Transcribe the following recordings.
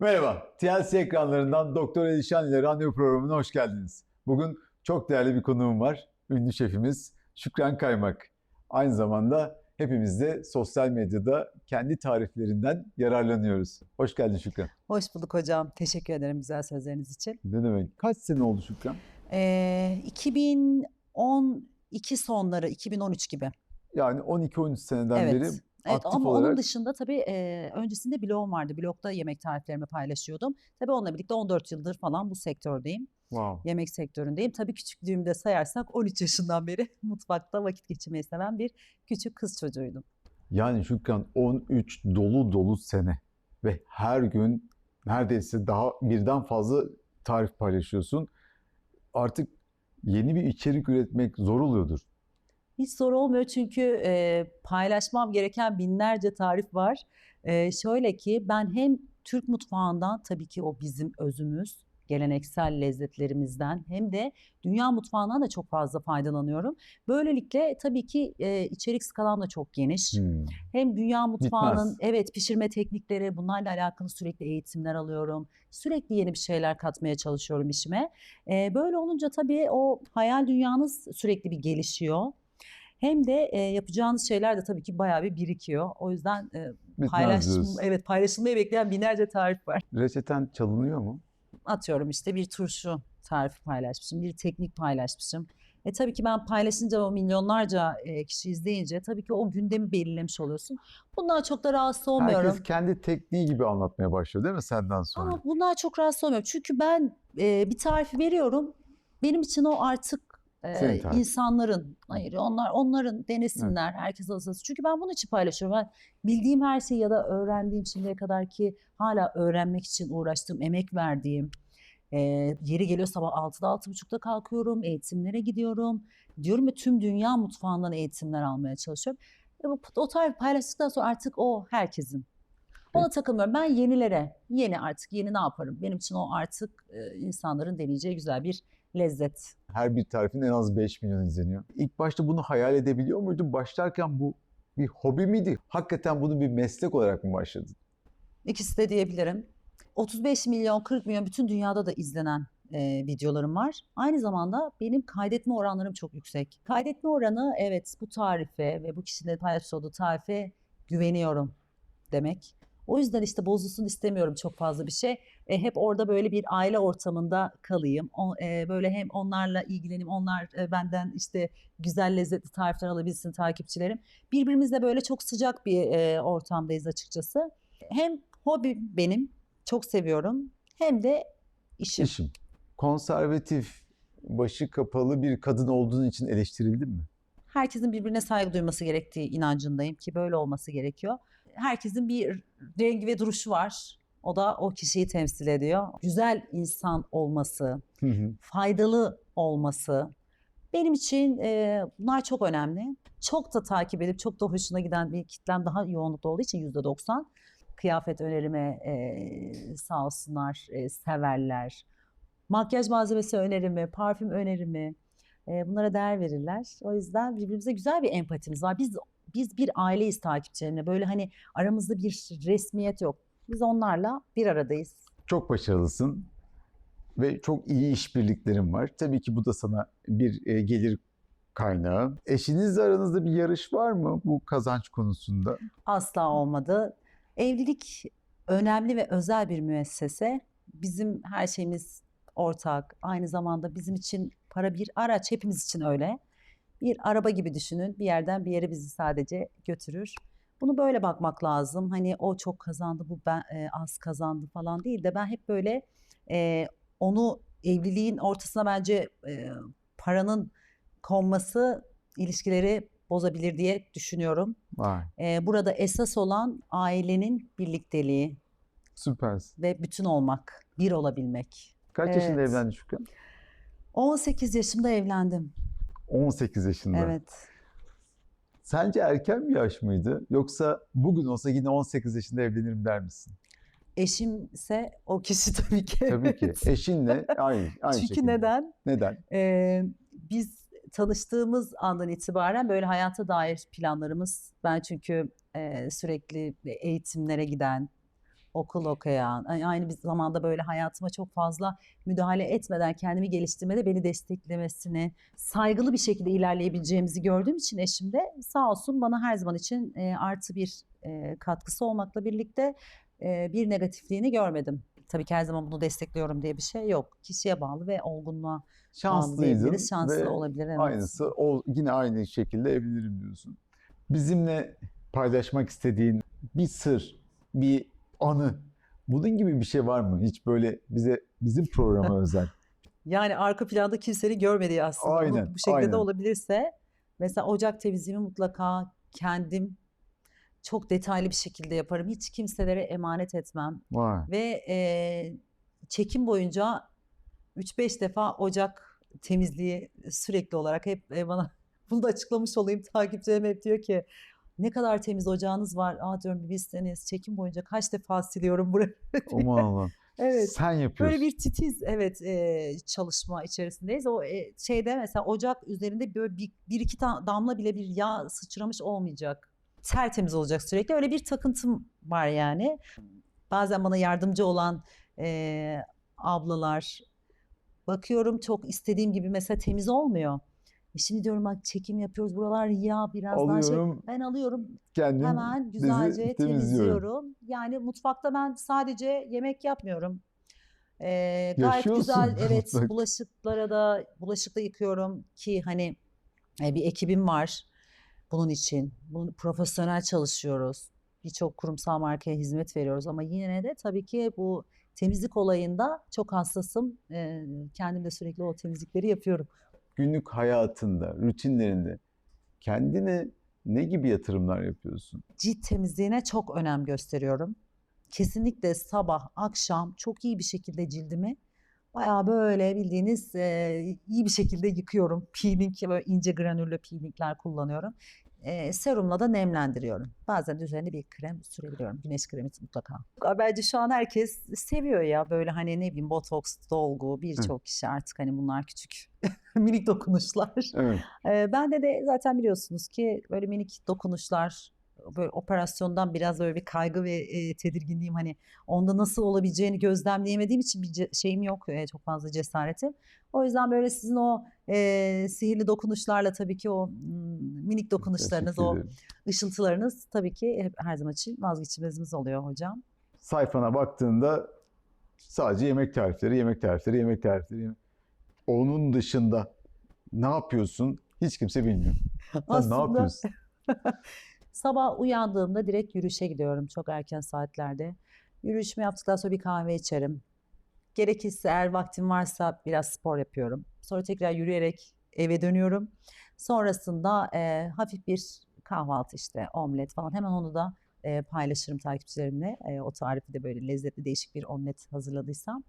Merhaba, TLC ekranlarından Doktor Elişan ile randevu programına hoş geldiniz. Bugün çok değerli bir konuğum var. Ünlü şefimiz Şükran Kaymak. Aynı zamanda hepimiz de sosyal medyada kendi tariflerinden yararlanıyoruz. Hoş geldin Şükran. Hoş bulduk hocam. Teşekkür ederim güzel sözleriniz için. Ne demek? Kaç sene oldu Şükran? Ee, 2012 sonları, 2013 gibi. Yani 12-13 seneden evet. beri Evet aktif ama olarak- onun dışında tabii e, öncesinde blogum vardı. Blogda yemek tariflerimi paylaşıyordum. Tabii onunla birlikte 14 yıldır falan bu sektördeyim. wow. Yemek sektöründeyim. Tabii küçüklüğümde sayarsak 13 yaşından beri mutfakta vakit geçirmeyi seven bir küçük kız çocuğuydum. Yani Şükran 13 dolu dolu sene ve her gün neredeyse daha birden fazla tarif paylaşıyorsun. Artık yeni bir içerik üretmek zor oluyordur. Hiç zor olmuyor çünkü e, paylaşmam gereken binlerce tarif var. E, şöyle ki ben hem Türk mutfağından tabii ki o bizim özümüz, geleneksel lezzetlerimizden hem de dünya mutfağından da çok fazla faydalanıyorum. Böylelikle tabii ki e, içerik skalam da çok geniş. Hmm. Hem dünya mutfağının Bitmez. evet pişirme teknikleri bunlarla alakalı sürekli eğitimler alıyorum. Sürekli yeni bir şeyler katmaya çalışıyorum işime. Ee, böyle olunca tabii o hayal dünyanız sürekli bir gelişiyor. Hem de e, yapacağınız şeyler de tabii ki bayağı bir birikiyor. O yüzden e, Bitmez paylaşım, diyorsun. evet paylaşılmayı bekleyen binlerce tarif var. Reçeten çalınıyor mu? Atıyorum işte bir turşu tarifi paylaşmışım, bir teknik paylaşmışım. E tabii ki ben paylaşınca o milyonlarca e, kişi izleyince tabii ki o gündemi belirlemiş oluyorsun. Bundan çok da rahatsız olmuyorum. Herkes kendi tekniği gibi anlatmaya başlıyor değil mi senden sonra? Ama bundan çok rahatsız olmuyorum. Çünkü ben e, bir tarifi veriyorum. Benim için o artık e, Senin tarifin. insanların, hayır onlar onların denesinler. Herkes alışsın. Çünkü ben bunun için paylaşıyorum. Ben bildiğim her şeyi ya da öğrendiğim şimdiye kadar ki hala öğrenmek için uğraştığım, emek verdiğim. E, yeri geliyor sabah 6'da 6.30'da kalkıyorum, eğitimlere gidiyorum. Diyorum ya tüm dünya mutfağından eğitimler almaya çalışıyorum. E, bu- o tarifi paylaştıktan sonra artık o herkesin. Ona takılmıyorum. Ben yenilere, yeni artık yeni ne yaparım? Benim için o artık e, insanların deneyeceği güzel bir lezzet. Her bir tarifin en az 5 milyon izleniyor. İlk başta bunu hayal edebiliyor muydun? Başlarken bu bir hobi miydi? Hakikaten bunu bir meslek olarak mı başladın? İkisi de diyebilirim. 35 milyon, 40 milyon bütün dünyada da izlenen e, videolarım var. Aynı zamanda benim kaydetme oranlarım çok yüksek. Kaydetme oranı evet bu tarife ve bu kişilerin paylaşmış olduğu tarife güveniyorum demek. O yüzden işte bozulsun istemiyorum çok fazla bir şey. E, hep orada böyle bir aile ortamında kalayım. O, e, böyle hem onlarla ilgileneyim, onlar e, benden işte güzel lezzetli tarifler alabilsin takipçilerim. Birbirimizle böyle çok sıcak bir e, ortamdayız açıkçası. Hem hobi benim, çok seviyorum. Hem de işim. İşim. Konservatif, başı kapalı bir kadın olduğun için eleştirildin mi? Herkesin birbirine saygı duyması gerektiği inancındayım ki böyle olması gerekiyor. Herkesin bir rengi ve duruşu var. O da o kişiyi temsil ediyor. Güzel insan olması, Hı hı. faydalı olması. Benim için e, bunlar çok önemli. Çok da takip edip çok da hoşuna giden bir kitlem daha yoğunlukta olduğu için yüzde doksan. Kıyafet önerime e, sağ olsunlar e, severler. Makyaj malzemesi önerimi, parfüm önerimi e, bunlara değer verirler. O yüzden birbirimize güzel bir empatimiz var. Biz biz bir aileyiz takipçilerimle. Böyle hani aramızda bir resmiyet yok. Biz onlarla bir aradayız. Çok başarılısın ve çok iyi işbirliklerin var. Tabii ki bu da sana bir e, gelir kaynağı. Eşinizle aranızda bir yarış var mı bu kazanç konusunda? Asla olmadı. Evlilik önemli ve özel bir müessese. Bizim her şeyimiz ortak. Aynı zamanda bizim için para bir araç. Hepimiz için öyle. Bir araba gibi düşünün. Bir yerden bir yere bizi sadece götürür. Bunu böyle bakmak lazım. Hani o çok kazandı, bu ben e, az kazandı falan değil de ben hep böyle e, onu evliliğin ortasına bence e, paranın konması ilişkileri bozabilir diye düşünüyorum. Vay, Ee, burada esas olan ailenin birlikteliği süpersin. ve bütün olmak, bir olabilmek. Kaç yaşında Evet. evlendin Şükran? 18 yaşımda evlendim. 18 yaşında. Evet. Sence erken bir yaş mıydı? Yoksa bugün olsa yine 18 yaşında evlenirim der misin? Eşimse o kişi tabii ki. Tabii ki. Eşinle aynı, aynı Çünkü şekilde. neden? Neden? Ee, biz tanıştığımız andan itibaren böyle hayata dair planlarımız. Ben çünkü e, sürekli eğitimlere giden, okul okuyan, aynı bir zamanda böyle hayatıma çok fazla müdahale etmeden kendimi geliştirmede beni desteklemesini, saygılı bir şekilde ilerleyebileceğimizi gördüğüm için eşimde sağ olsun bana her zaman için e, artı bir e, katkısı olmakla birlikte e, bir negatifliğini görmedim. Tabii ki her zaman bunu destekliyorum diye bir şey yok. Kişiye bağlı ve olgunluğa bağlı Şanslıydın diyebiliriz. Şanslı ve olabilir. Evet. aynısı o yine aynı şekilde evlenirim diyorsun. Bizimle paylaşmak istediğin bir sır, bir anı, bunun gibi bir şey var mı? Hiç böyle bize bizim programa özel. Yani arka planda kimsenin görmediği aslında. Aynen, bu şekilde aynen. de olabilirse mesela ocak temizliğimi mutlaka kendim çok detaylı bir şekilde yaparım. Hiç kimselere emanet etmem. Vay. Ve eee, çekim boyunca 3-5 defa ocak temizliği sürekli olarak hep e, bana bunu da açıklamış olayım. Takipçilerim hep diyor ki ne kadar temiz ocağınız var. Aa diyorum bir bilseniz çekim boyunca kaç defa siliyorum burayı. Aman Allah'ım. Evet. Sen yapıyorsun. Böyle bir titiz evet e, çalışma içerisindeyiz. O e, şeyde mesela ocak üzerinde böyle bir, bir iki damla bile bir yağ sıçramış olmayacak. Tertemiz olacak sürekli. Öyle bir takıntım var yani. Bazen bana yardımcı olan e, ablalar bakıyorum çok istediğim gibi mesela temiz olmuyor. E şimdi diyorum bak çekim yapıyoruz buralar yağ biraz daha şey. Alıyorum, Ben alıyorum kendim Hemen güzelce temizliyorum. Yani mutfakta ben sadece yemek yapmıyorum. Ee, gayet güzel evet mutfak. bulaşıklara da bulaşıkla yıkıyorum ki hani e, bir ekibim var bunun için. Bunu profesyonel çalışıyoruz. Birçok kurumsal markaya hizmet veriyoruz ama yine de tabii ki bu temizlik olayında çok hassasım. Ee, kendim de sürekli o temizlikleri yapıyorum. Günlük hayatında, rutinlerinde kendine ne gibi yatırımlar yapıyorsun? cilt temizliğine çok önem gösteriyorum. Kesinlikle sabah, akşam çok iyi bir şekilde cildimi bayağı böyle bildiğiniz e, iyi bir şekilde yıkıyorum. Peeling, böyle ince granüllü peelingler kullanıyorum. E, serumla da nemlendiriyorum. Bazen üzerine bir krem sürebiliyorum. Güneş kremi mutlaka. Bence şu an herkes seviyor ya böyle hani ne bileyim botoks, dolgu birçok kişi artık hani bunlar küçük minik dokunuşlar. Evet. Ee, bende de zaten biliyorsunuz ki böyle minik dokunuşlar böyle operasyondan biraz böyle bir kaygı ve e, tedirginliğim hani onda nasıl olabileceğini gözlemleyemediğim için bir şeyim yok e, çok fazla cesaretim. O yüzden böyle sizin o e, sihirli dokunuşlarla tabii ki o minik dokunuşlarınız, o ışıltılarınız tabii ki hep her zaman için vazgeçilmezimiz oluyor hocam. Sayfana baktığında sadece yemek tarifleri, yemek tarifleri, yemek tarifleri. yemek- Onun dışında ne yapıyorsun? Hiç kimse bilmiyor. Sen ne Aslında- yapıyorsun? Sabah uyandığımda direkt yürüyüşe gidiyorum çok erken saatlerde. Yürüyüşümü yaptıktan sonra bir kahve içerim. Gerekirse eğer vaktim varsa biraz spor yapıyorum. Sonra tekrar yürüyerek eve dönüyorum. Sonrasında e, hafif bir kahvaltı işte omlet falan hemen onu da e, paylaşırım takipçilerimle. E, o tarifi de böyle lezzetli değişik bir omlet hazırladıysam.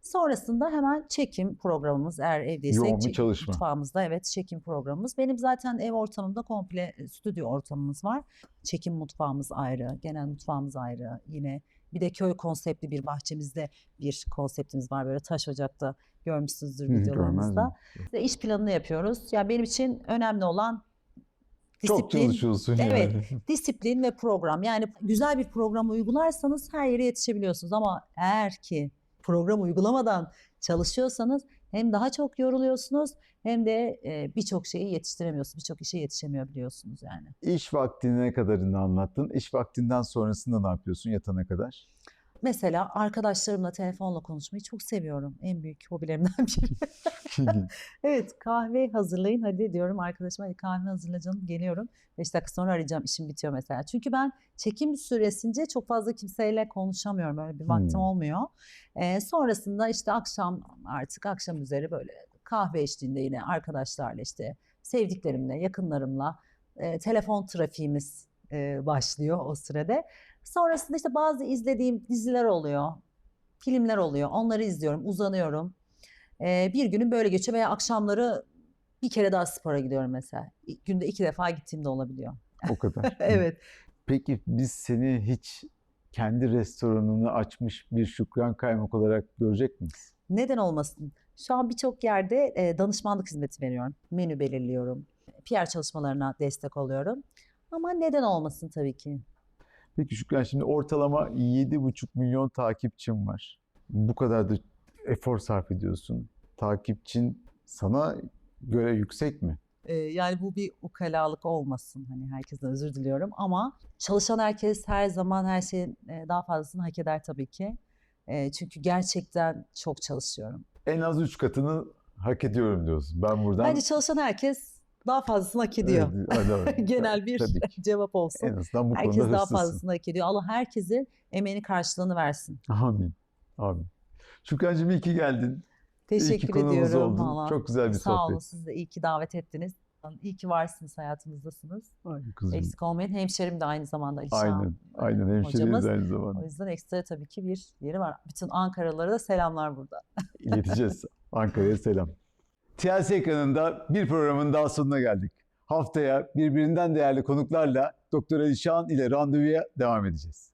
Sonrasında hemen çekim programımız eğer evdeysek Yoğun bir çek- çalışma. mutfağımızda evet çekim programımız. Benim zaten ev ortamımda komple stüdyo ortamımız var. Çekim mutfağımız ayrı, genel mutfağımız ayrı. Yine bir de köy konseptli bir bahçemizde bir konseptimiz var. Böyle taş ocakta görmüşsünüzdür videolarımızda. İşte iş planını yapıyoruz. Ya benim için önemli olan Çok disiplin, çalışıyorsun Evet. yani. disiplin ve program. Yani güzel bir program uygularsanız her yere yetişebiliyorsunuz. Ama eğer ki program uygulamadan çalışıyorsanız hem daha çok yoruluyorsunuz hem de e, birçok şeyi yetiştiremiyorsunuz. Birçok işe yetişemiyor biliyorsunuz yani. İş vaktine kadarını anlattın. İş vaktinden sonrasında ne yapıyorsun yatana kadar? Mesela arkadaşlarımla telefonla konuşmayı çok seviyorum. En büyük hobilerimden biri. Evet kahve hazırlayın hadi diyorum arkadaşıma hadi kahve hazırla canım geliyorum. 5 dakika sonra arayacağım işim bitiyor mesela. Çünkü ben çekim süresince çok fazla kimseyle konuşamıyorum öyle bir vaktim Hmm. olmuyor. Ee, sonrasında işte akşam artık akşam üzeri böyle kahve eşliğinde yine arkadaşlarla işte sevdiklerimle yakınlarımla e, telefon trafiğimiz e, başlıyor o sürede. Sonrasında işte bazı izlediğim diziler oluyor, filmler oluyor onları izliyorum uzanıyorum. Ee, bir günün böyle geçiyor veya akşamları bir kere daha spora gidiyorum mesela. Günde iki defa gittiğim de olabiliyor. o kadar. Evet. Peki biz seni hiç kendi restoranını açmış bir Şükran Kaymak olarak görecek miyiz? Neden olmasın? Şu an birçok yerde e, danışmanlık hizmeti veriyorum. Menü belirliyorum. PR çalışmalarına destek oluyorum. Ama neden olmasın tabii ki. Peki Şükran şimdi ortalama 7,5 milyon takipçim var. Bu kadar da efor sarf ediyorsun. Takipçin sana göre yüksek mi? Ee, yani bu bir ukalalık olmasın. Hani herkesten özür diliyorum ama çalışan herkes her zaman her şeyin daha fazlasını hak eder tabii ki. E, çünkü gerçekten çok çalışıyorum. En az 3 katını hak ediyorum diyorsun. Ben buradan... Bence çalışan herkes daha fazlasını hak ediyor. Evet, mi? Genel bir Tabii ki. cevap olsun. En azından bu Herkes daha fazlasını hak ediyor. Allah herkesin emeğinin karşılığını versin. Amin. Amin. Şükrancığım iyi ki geldin. iyi ki Teşekkür ediyorum. oldun. Çok güzel bir Sağ olun. sohbet. Siz de iyi ki davet ettiniz. İyi ki varsınız, hayatımızdasınız. Ay kızım. Eksik olmayın. Hemşerim de aynı zamanda Alişan. Aynen. Aynen hemşireyiz hocamız. aynı O zamanda. yüzden ekstra tabii ki bir yeri var. Bütün Ankaralılara da selamlar burada. İleteceğiz. Ankara'ya selam. TLC ekranında bir programın daha sonuna geldik. Haftaya birbirinden değerli konuklarla Doktor Alişan ile randevuya devam edeceğiz.